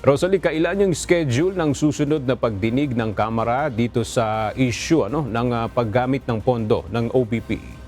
Rosalie, kailan yung schedule ng susunod na pagdinig ng Kamara dito sa issue ano, ng ah, paggamit ng pondo ng OBP?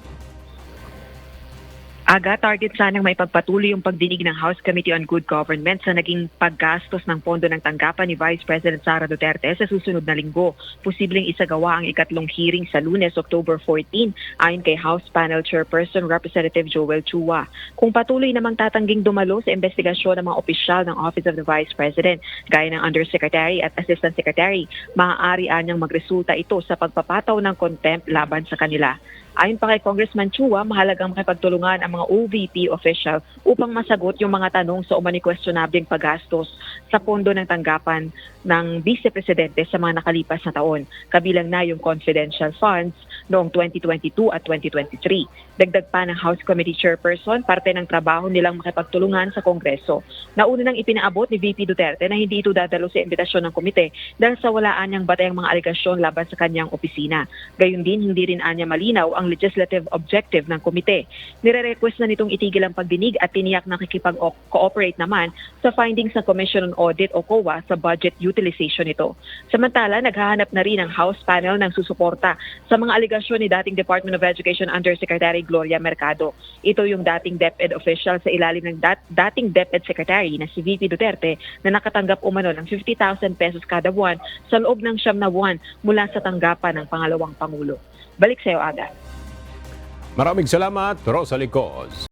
Aga, target sanang may pagpatuloy yung pagdinig ng House Committee on Good Government sa naging paggastos ng pondo ng tanggapan ni Vice President Sara Duterte sa susunod na linggo. Posibleng isagawa ang ikatlong hearing sa lunes, October 14, ayon kay House Panel Chairperson Representative Joel Chua. Kung patuloy namang tatangging dumalo sa investigasyon ng mga opisyal ng Office of the Vice President, gaya ng Undersecretary at Assistant Secretary, maaari anyang magresulta ito sa pagpapataw ng contempt laban sa kanila. Ayon pa kay Congressman Chua, mahalagang makipagtulungan ang mga OVP official upang masagot yung mga tanong sa umani questionableng paggastos sa pondo ng tanggapan ng Vice Presidente sa mga nakalipas na taon, kabilang na yung confidential funds noong 2022 at 2023. Dagdag pa ng House Committee Chairperson, parte ng trabaho nilang makipagtulungan sa Kongreso. Nauna nang ipinaabot ni VP Duterte na hindi ito dadalo sa imbitasyon ng komite dahil sa walaan niyang batayang mga aligasyon laban sa kanyang opisina. Gayun din, hindi rin anya malinaw ang legislative objective ng komite. Nire-request na nitong itigil ang pagdinig at tiniyak na kikipag-cooperate naman sa findings ng Commission on Audit o COA sa budget utilization nito. Samantala, naghahanap na rin ang House panel ng susuporta sa mga aligasyon ni dating Department of Education Undersecretary Gloria Mercado. Ito yung dating DepEd official sa ilalim ng dat- dating DepEd Secretary na si VP Duterte na nakatanggap umano ng 50,000 pesos kada buwan sa loob ng siyam na buwan mula sa tanggapan ng pangalawang Pangulo. Balik sa iyo, Aga. Maraming salamat, Rosalie Cos.